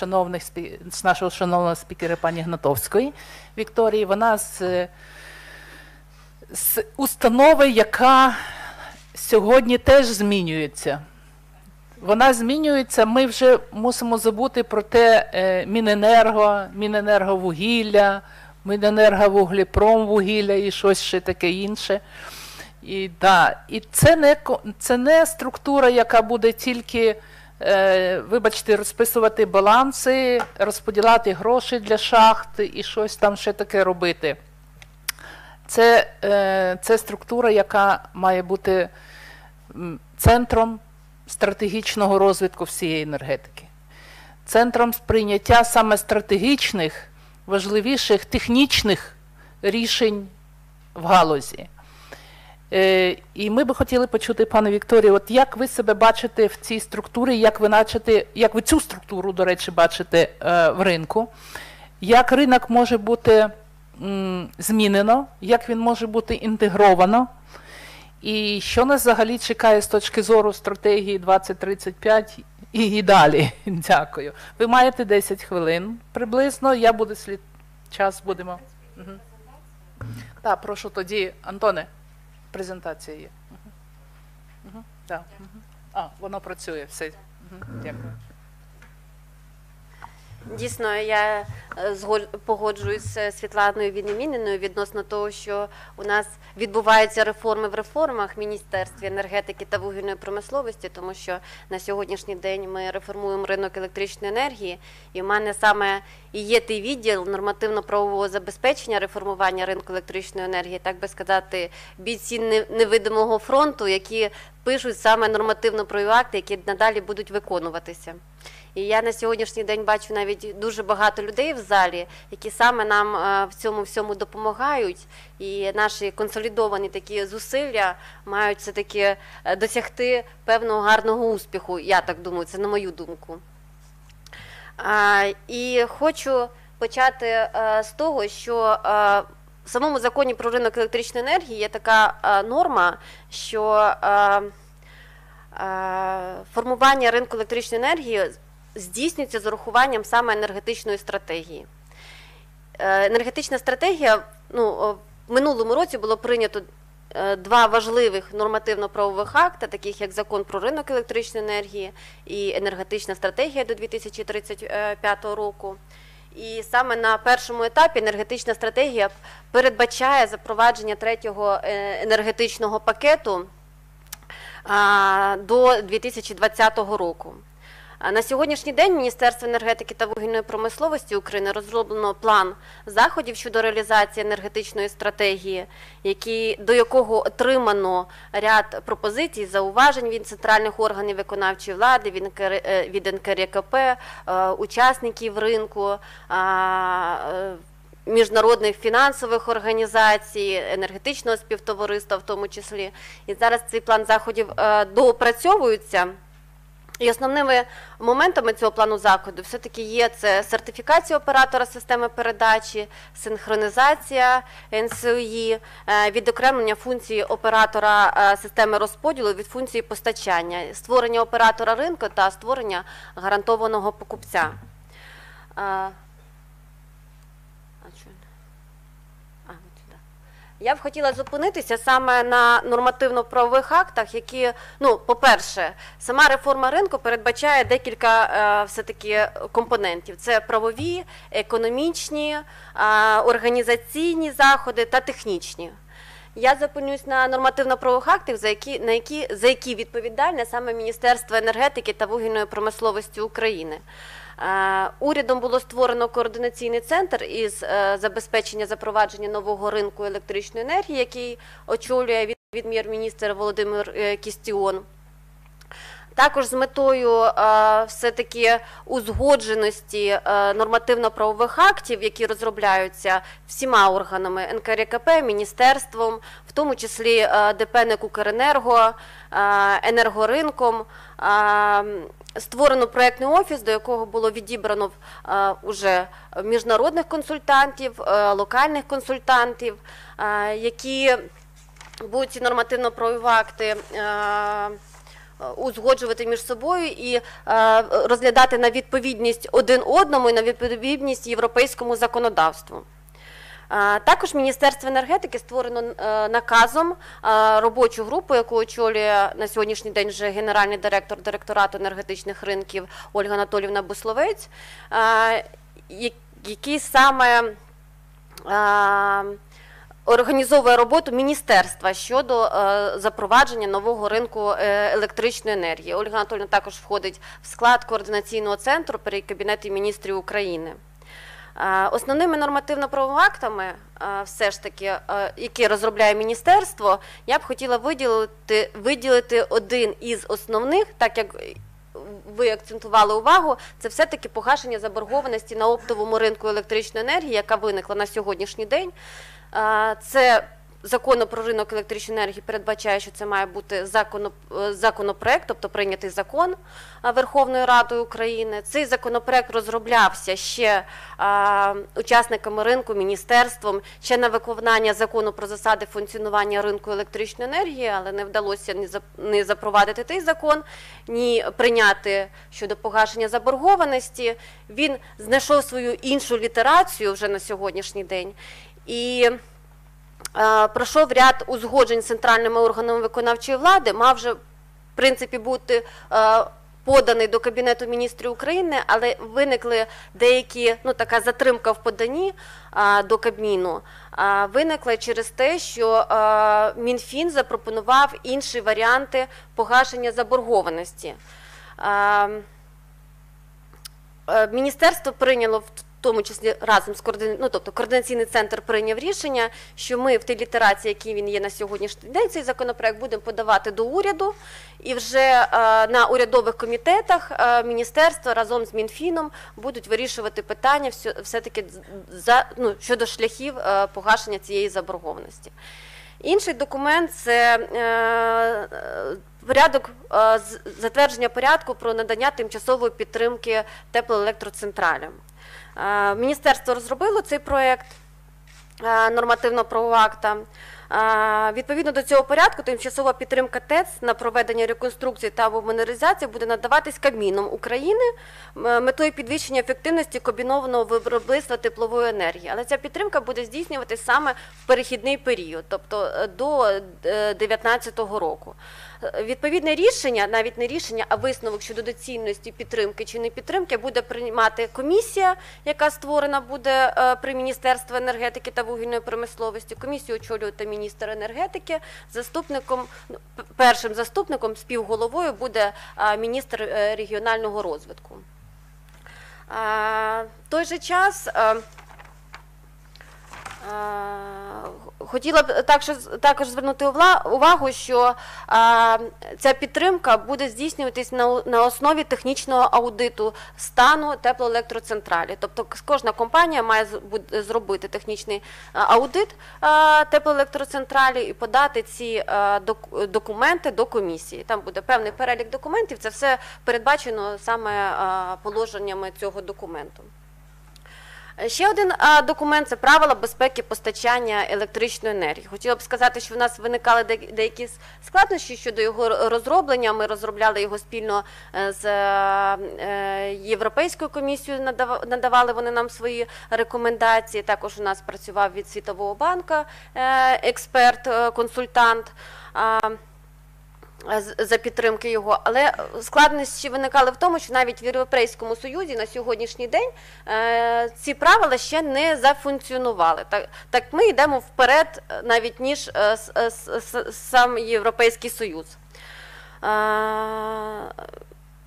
шановних з нашого шановного спікера пані Гнатовської Вікторії. Вона з, з установи, яка сьогодні теж змінюється. Вона змінюється. Ми вже мусимо забути про те е, Міненерго, Міненерговугілля, Міненерговуглепром і щось ще таке інше. І, да, і це, не, це не структура, яка буде тільки, е, вибачте, розписувати баланси, розподіляти гроші для шахт і щось там ще таке робити. Це, е, це структура, яка має бути центром стратегічного розвитку всієї енергетики, центром сприйняття саме стратегічних, важливіших технічних рішень в галузі. Е, і ми би хотіли почути, пане Вікторію, от як ви себе бачите в цій структурі, як ви начите, як ви цю структуру, до речі, бачите е, в ринку, як ринок може бути змінено, як він може бути інтегровано, і що нас взагалі чекає з точки зору стратегії 2035 і, і далі. Дякую. Ви маєте 10 хвилин приблизно. Я буду слід час будемо. Угу. Так, прошу тоді, Антоне, презентація є. Угу. Угу. Да. Угу. А, воно працює, все. Угу. Дякую. Дійсно, я е, погоджуюсь з Світланою Вінемініною відносно того, що у нас відбуваються реформи в реформах Міністерстві енергетики та вугільної промисловості, тому що на сьогоднішній день ми реформуємо ринок електричної енергії, і в мене саме і є той відділ нормативно-правового забезпечення реформування ринку електричної енергії, так би сказати, бійці невидимого фронту, які пишуть саме нормативно-правові акти, які надалі будуть виконуватися. І я на сьогоднішній день бачу навіть дуже багато людей в залі, які саме нам е, в цьому всьому допомагають. І наші консолідовані такі зусилля мають все таки досягти певного гарного успіху. Я так думаю, це на мою думку. І хочу почати е, з того, що е, в самому законі про ринок електричної енергії є така е, норма, що е, е, формування ринку електричної енергії здійснюється з урахуванням саме енергетичної стратегії. Е, Енергетична стратегія ну, в минулому році було прийнято е, два важливих нормативно-правових акти, таких як закон про ринок електричної енергії і енергетична стратегія до 2035 року. І саме на першому етапі енергетична стратегія передбачає запровадження третього е, енергетичного пакету до 2020 року. На сьогоднішній день Міністерство енергетики та вугільної промисловості України розроблено план заходів щодо реалізації енергетичної стратегії, які, до якого отримано ряд пропозицій, зауважень від центральних органів виконавчої влади, від, НКР, е, НКРКП, е, учасників ринку. е, Міжнародних фінансових організацій, енергетичного співтовариства, в тому числі, і зараз цей план заходів доопрацьовується. І основними моментами цього плану заходу все-таки є це сертифікація оператора системи передачі, синхронізація НСОІ, е, відокремлення функції оператора е, системи розподілу від функції постачання, створення оператора ринку та створення гарантованого покупця. Е, А, що? А, от сюди. Я б хотіла зупинитися саме на нормативно-правових актах, які, ну, по-перше, сама реформа ринку передбачає декілька е, все-таки компонентів: це правові, економічні, е, організаційні заходи та технічні. Я зупинюсь на нормативно-правових актах, за які, на які, за які відповідальне саме Міністерство енергетики та вугільної промисловості України. Е, Урядом було створено координаційний центр із е, забезпечення запровадження нового ринку електричної енергії, який очолює від- відмір-міністр Володимир е, Кістіон. Також з метою е, все-таки узгодженості е, нормативно-правових актів, які розробляються всіма органами НКРКП, міністерством, в тому числі е, ДП «НЕК Укренерго, енергоринком. Створено проєктний офіс, до якого було відібрано уже міжнародних консультантів, локальних консультантів, які будуть ці нормативно-правові акти е, узгоджувати між собою і е, розглядати на відповідність один одному і на відповідність європейському законодавству. Е, Також Міністерство енергетики створено е, наказом е, робочу групу, яку очолює на сьогоднішній день вже генеральний директор директорату енергетичних ринків Ольга Анатолівна Бусловець, е, який саме е, організовує роботу міністерства щодо е, запровадження нового ринку е, електричної енергії. Ольга Анатолійовна також входить в склад координаційного центру при Кабінеті міністрів України. Е, Основними нормативно-правовими актами, все ж таки, які розробляє міністерство, я б хотіла виділити, виділити один із основних, так як ви акцентували увагу, це все-таки погашення заборгованості на оптовому ринку електричної енергії, яка виникла на сьогоднішній день. Це закону про ринок електричної енергії передбачає, що це має бути е, законопроект, тобто прийнятий закон Верховною Радою України. Цей законопроект розроблявся ще учасниками ринку, міністерством, ще на виконання закону про засади функціонування ринку електричної енергії, але не вдалося ні запровадити той закон, ні прийняти щодо погашення заборгованості. Він знайшов свою іншу літерацію вже на сьогоднішній день. І е, пройшов ряд узгоджень з центральними органами виконавчої влади, мав вже в принципі бути е, поданий до Кабінету міністрів України, але виникли деякі, ну така затримка в поданні е, до Кабміну. е, Виникла через те, що е, Мінфін запропонував інші варіанти погашення заборгованості. Е, Міністерство прийняло в тому числі разом з координа... ну, тобто координаційний центр прийняв рішення, що ми в тій літерації, якій він є на сьогоднішній день, цей законопроект будемо подавати до уряду, і вже е, на урядових комітетах е, міністерства разом з Мінфіном будуть вирішувати питання все, все-таки за ну, щодо шляхів е, погашення цієї заборгованості. Інший документ це порядок затвердження порядку про надання тимчасової підтримки теплоелектроцентралям. Е, Міністерство розробило цей проєкт е, нормативно-правового акта. Е, Відповідно до цього порядку, тимчасова підтримка ТЕЦ на проведення реконструкції та або модернізації буде надаватись Кабміном України метою підвищення ефективності комбінованого виробництва теплової енергії. Але ця підтримка буде здійснюватись саме в перехідний період, тобто до 2019 року. Відповідне рішення, навіть не рішення, а висновок щодо доцільності підтримки чи не підтримки буде приймати комісія, яка створена буде е, при Міністерстві енергетики та вугільної промисловості. Комісію очолювати міністр енергетики. Заступником, ну, першим заступником, співголовою буде е, міністр е, регіонального розвитку. В той же час. Хотіла б також, також звернути увагу, що е, ця підтримка буде здійснюватись на, на основі технічного аудиту стану теплоелектроцентралі. Тобто кожна компанія має зробити технічний аудит е, теплоелектроцентралі і подати ці е, документи до комісії. Там буде певний перелік документів. Це все передбачено саме е, положеннями цього документу. Ще один документ це правила безпеки постачання електричної енергії. Хотіла б сказати, що в нас виникали деякі складнощі щодо його розроблення. Ми розробляли його спільно е, з е, е, Європейською комісією. надава- Надавали вони нам свої рекомендації. Також у нас працював від Світового банку е, експерт, е, консультант. З- за підтримки його. Але складнощі виникали в тому, що навіть в Європейському Союзі на сьогоднішній день е, ці правила ще не зафункціонували. Так, так ми йдемо вперед е, навіть ніж е, е, сам Європейський Союз.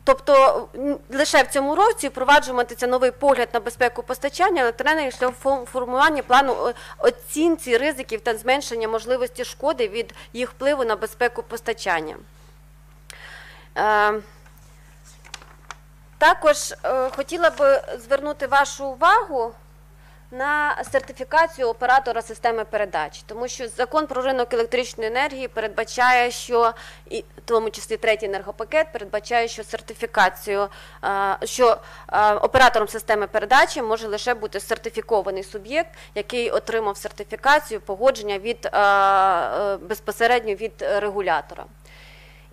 Е, Тобто лише в цьому році впроваджуватиметься новий погляд на безпеку постачання електроенергії шляхом фо- формування плану оцінці ризиків та зменшення можливості шкоди від їх впливу на безпеку постачання. Е, Також е, хотіла би звернути вашу увагу на сертифікацію оператора системи передач, тому що закон про ринок електричної енергії передбачає, що і в тому числі третій енергопакет передбачає, що сертифікацію, е, що е, оператором системи передачі може лише бути сертифікований суб'єкт, який отримав сертифікацію погодження від е, безпосередньо від регулятора.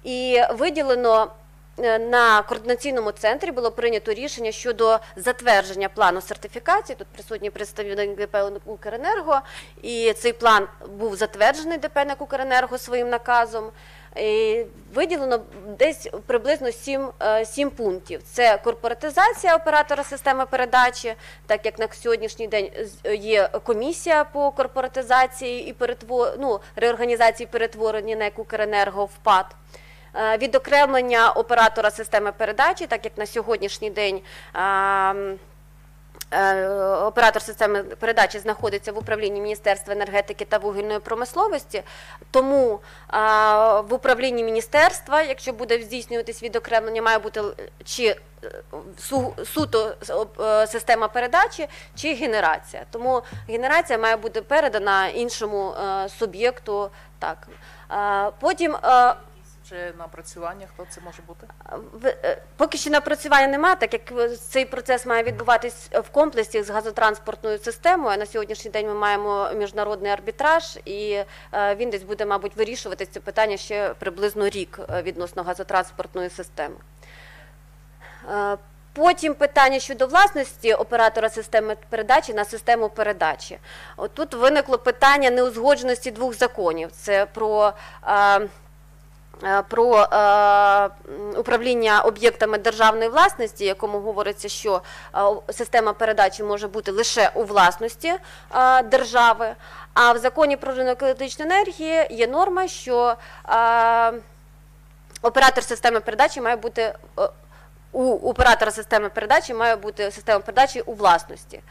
І виділено на координаційному центрі було прийнято рішення щодо затвердження плану сертифікації. Тут присутній представник ДП «Укренерго», і цей план був затверджений ДП «НЕК Укренерго» своїм наказом. І виділено десь приблизно 7, 7 пунктів. Це корпоратизація оператора системи передачі, так як на сьогоднішній день є комісія по корпоратизації і перетвор... ну, реорганізації перетворення НЕК Укренерго в ПАД. Е, Відокремлення оператора системи передачі, так як на сьогоднішній день е, оператор системи передачі знаходиться в управлінні Міністерства енергетики та вугільної промисловості. Тому в управлінні міністерства, якщо буде здійснюватись відокремлення, має бути чи е, суто е, система передачі, чи генерація. Тому генерація має бути передана іншому е, суб'єкту. Потім е, Чи напрацювання, хто це може бути? е, Поки що напрацювання немає, так як е, цей процес має відбуватись в комплексі з газотранспортною системою. На сьогоднішній день ми маємо міжнародний арбітраж, і е, він десь буде, мабуть, вирішувати це питання ще приблизно рік е, відносно газотранспортної системи. Е, Потім питання щодо власності оператора системи передачі на систему передачі. От тут виникло питання неузгодженості двох законів. Це про е, е, про е, управління об'єктами державної власності, якому говориться, що е, система передачі може бути лише у власності е, держави. А в законі про ринок електричної енергії є норма, що е, оператор системи передачі має бути е, у оператора системи передачі має бути система передачі у власності.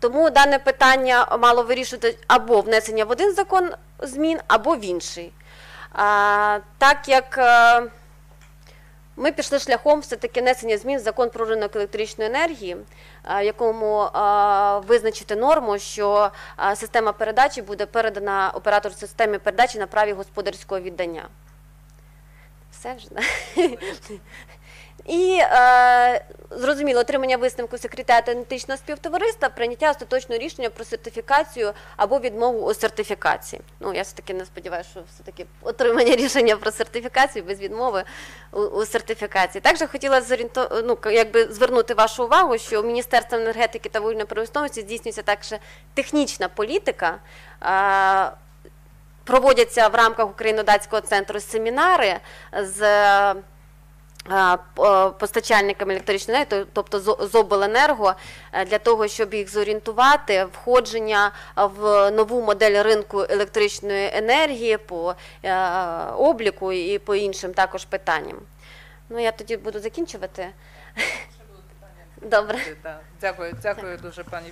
Тому дане питання мало вирішувати або внесення в один закон змін, або в інший. Так як е, ми пішли шляхом все-таки несення змін в закон про ринок електричної енергії, е, в якому е, визначити норму, що система передачі буде передана оператору системи передачі на праві господарського віддання. Все вже. І е, зрозуміло, отримання висновку секретаріату енергетичного співтовариства, прийняття остаточного рішення про сертифікацію або відмову у сертифікації. Ну я все таки не сподіваюся, що все таки отримання рішення про сертифікацію без відмови у, у сертифікації. Також хотіла зорієнту- ну, якби звернути вашу увагу, що Міністерством енергетики та вугільної промисловості здійснюється також технічна політика. Е, проводяться в рамках Україно-датського центру семінари з постачальниками електричної енергії, тобто з- обленерго, е, для того, щоб їх зорієнтувати входження в нову модель ринку електричної енергії по е, обліку і по іншим також питанням. Ну, я тоді буду закінчувати. Добре. Дякую, дякую дуже, пані.